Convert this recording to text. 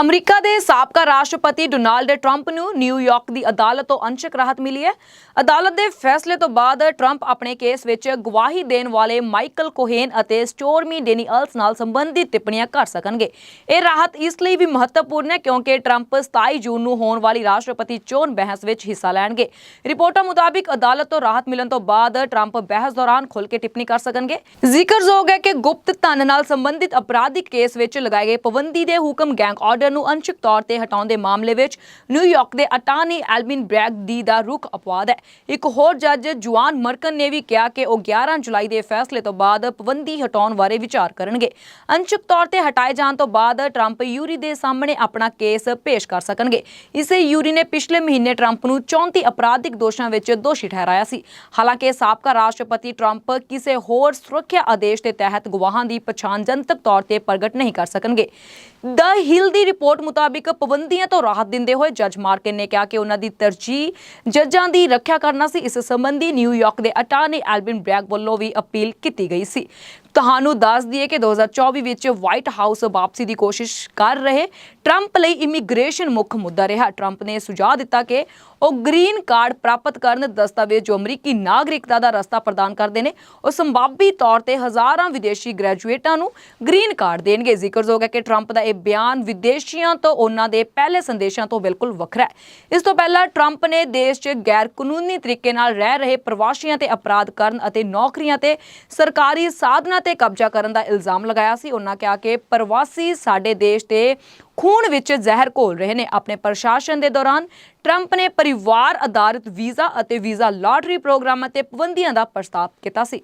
America ਦੇ ਸਾਬਕਾ ਰਾਸ਼ਟਰਪਤੀ ਡੋਨਾਲਡ ਟਰੰਪ ਨੂੰ ਨਿਊਯਾਰਕ ਦੀ ਅਦਾਲਤ ਤੋਂ ਅੰਸ਼ਕ ਰਾਹਤ ਮਿਲੀ ਹੈ। ਅਦਾਲਤ ਦੇ ਫੈਸਲੇ ਤੋਂ ਬਾਅਦ ਟਰੰਪ ਆਪਣੇ ਕੇਸ ਵਿੱਚ ਗਵਾਹੀ ਦੇਣ ਵਾਲੇ ਮਾਈਕਲ ਕੋਹੇਨ ਅਤੇ ਸਟੋਰਮੀ ਡੇਨੀਅਲਸ ਨਾਲ ਸੰਬੰਧਿਤ ਟਿੱਪਣੀਆਂ ਕਰ ਸਕਣਗੇ। ਇਹ ਰਾਹਤ ਇਸ ਲਈ ਵੀ ਮਹੱਤਵਪੂਰਨ ਹੈ ਕਿਉਂਕਿ ਟਰੰਪ 27 ਜੂਨ ਨੂੰ ਹੋਣ ਵਾਲੀ ਰਾਸ਼ਟਰਪਤੀ ਚੋਣ ਬਹਿਸ ਵਿੱਚ ਹਿੱਸਾ ਲੈਣਗੇ। ਰਿਪੋਰਟਾਂ ਮੁਤਾਬਿਕ ਅਦਾਲਤ ਤੋਂ ਰਾਹਤ ਮਿਲਣ ਤੋਂ ਬਾਅਦ ਟਰੰਪ ਬਹਿਸ ਦੌਰਾਨ ਖੁੱਲ ਕੇ ਟਿੱਪਣੀ ਕਰ ਸਕਣਗੇ। ਜ਼ਿਕਰਯੋਗ ਹੈ ਕਿ ਗੁਪਤ ਧਨ ਨਾਲ ਸੰਬੰਧਿਤ ਅਪਰਾਧਿਕ ਕੇਸ ਵਿੱਚ ਲਗਾਏ ਗਏ ਪਾਬੰਦੀ ਦੇ ਹੁਕਮ ਗੈਂਗ ਆਰਡਰ ਨੂੰ ਅੰਸ਼ਕ ਤੌਰ ਤੇ ਹਟਾਉਣ ਦੇ ਮਾਮਲੇ ਵਿੱਚ ਨਿਊਯਾਰਕ ਦੇ ਅਟਾਰਨੀ ਐਲਵਿਨ ਬ੍ਰੈਗ ਦੀ ਦਾ ਰੁਖ ਅਪਵਾਦ ਹੈ। ਇੱਕ ਹੋਰ ਜੱਜ ਜੁਆਨ ਮਰਕਨ ਨੇ ਵੀ ਕਿਹਾ ਕਿ ਉਹ 11 ਜੁਲਾਈ ਦੇ ਫੈਸਲੇ ਤੋਂ ਬਾਅਦ ਪਾਬੰਦੀ ਹਟਾਉਣ ਬਾਰੇ ਵਿਚਾਰ ਕਰਨਗੇ। ਅੰਸ਼ਕ ਤੌਰ ਤੇ ਹਟਾਏ ਜਾਣ ਤੋਂ ਬਾਅਦ ਟਰੰਪ ਯੂਰੀ ਦੇ ਸਾਹਮਣੇ ਆਪਣਾ ਕੇਸ ਪੇਸ਼ ਕਰ ਸਕਣਗੇ। ਇਸੇ ਯੂਰੀ ਨੇ ਪਿਛਲੇ ਮਹੀਨੇ ਟਰੰਪ ਨੂੰ 34 ਅਪਰਾਧਿਕ ਦੋਸ਼ਾਂ ਵਿੱਚ ਦੋਸ਼ੀ ਠਹਿਰਾਇਆ ਸੀ। ਹਾਲਾਂਕਿ ਸਾਬਕਾ ਰਾਸ਼ਟਰਪਤੀ ਟਰੰਪ ਕਿਸੇ ਹੋਰ ਸੁਰੱਖਿਆ ਆਦੇਸ਼ ਦੇ ਤਹਿਤ ਗਵਾਹਾਂ ਦੀ ਪਛਾਣ ਜਨਤਕ ਤੌਰ ਤੇ ਪ੍ਰਗਟ ਨਹੀਂ ਕਰ ਸਕਣਗੇ। ਦ ਹਿਲ ਦੀ ਰਿਪੋਰਟ ਮੁਤਾਬਿਕ ਪਾਬੰਦੀਆਂ ਤੋਂ ਰਾਹਤ ਦਿੰਦੇ ਹੋਏ ਜੱਜ ਮਾਰਕਿਨ ਨੇ ਕਿਹਾ ਕਿ ਉਹਨਾਂ ਦੀ ਤਰਜੀਹ ਜੱਜਾਂ ਦੀ ਰੱਖਿਆ ਕਰਨਾ ਸੀ। ਇਸ ਸੰਬੰਧੀ ਨਿਊਯਾਰਕ ਦੇ ਅਟਾਰਨੀ ਐਲਵਿਨ ਬ੍ਰੈਗ ਵੱਲੋਂ ਵੀ ਅਪੀਲ ਕੀਤੀ ਗਈ ਸੀ। ਤੁਹਾਨੂੰ ਦੱਸ ਦਈਏ ਕਿ 2024 ਵਿੱਚ ਵਾਈਟ ਹਾਊਸ ਵਾਪਸੀ ਦੀ ਕੋਸ਼ਿਸ਼ ਕਰ ਰਹੇ ਟਰੰਪ ਲਈ ਇਮੀਗ੍ਰੇਸ਼ਨ ਮੁੱਖ ਮੁੱਦਾ ਰਿਹਾ। ਟਰੰਪ ਨੇ ਸੁਝਾਅ ਦਿੱਤਾ ਕਿ ਉਹ ਗ੍ਰੀਨ ਕਾਰਡ ਪ੍ਰਾਪਤ ਕਰਨ ਦਸਤਾਵੇਜ਼ ਜੋ ਅਮਰੀਕੀ ਨਾਗਰਿਕਤਾ ਦਾ ਰਸਤਾ ਪ੍ਰਦਾਨ ਕਰਦੇ ਨੇ, ਉਹ ਸੰਭਾਵੀ ਤੌਰ ਤੇ ਹਜ਼ਾਰਾਂ ਵਿਦੇਸ਼ੀ ਗ੍ਰੈਜੂਏਟਾਂ ਨੂੰ ਗ੍ਰੀਨ ਕਾਰਡ ਦੇਣਗੇ। ਜ਼ਿਕਰਯੋਗ ਹੈ ਕਿ ਟਰੰਪ ਦਾ ਇਹ ਬਿਆਨ ਵਿਦੇਸ਼ੀਆਂ ਤੋਂ ਉਹਨਾਂ ਦੇ ਪਹਿਲੇ ਸੰਦੇਸ਼ਾਂ ਤੋਂ ਬਿਲਕੁਲ ਵੱਖਰਾ ਹੈ। ਇਸ ਤੋਂ ਪਹਿਲਾਂ ਟਰੰਪ ਨੇ ਦੇਸ਼ 'ਚ ਗੈਰ ਕਾਨੂੰਨੀ ਤਰੀਕੇ ਨਾਲ ਰਹਿ ਰਹੇ ਪ੍ਰਵਾਸੀਆਂ ਤੇ ਅਪਰਾਧ ਕਰਨ ਅਤੇ ਨੌਕਰੀਆਂ ਤੇ ਸਰਕਾਰੀ ਸਾਧਨਾਂ ਤੇ ਕਬਜ਼ਾ ਕਰਨ ਦਾ ਇਲਜ਼ਾਮ ਲਗਾਇਆ ਸੀ। ਉਹਨਾਂ ਕਿਹਾ ਕਿ ਪ੍ਰਵਾਸੀ ਸਾਡੇ ਦੇਸ਼ ਦੇ ਖੂਨ ਵਿੱਚ ਜ਼ਹਿਰ ਘੋਲ ਰਹੇ ਨੇ। ਆਪਣੇ ਪ੍ਰਸ਼ਾਸਨ ਦੇ ਦੌਰਾਨ ਟਰੰਪ ਨੇ ਪਰਿਵਾਰ ਆਧਾਰਿਤ ਵੀਜ਼ਾ ਅਤੇ ਵੀਜ਼ਾ ਲਾਟਰੀ ਪ੍ਰੋਗਰਾਮਾਂ ਤੇ ਪਾਬੰਦੀਆਂ ਦਾ ਪ੍ਰਸਤਾਵ ਕੀਤਾ ਸੀ।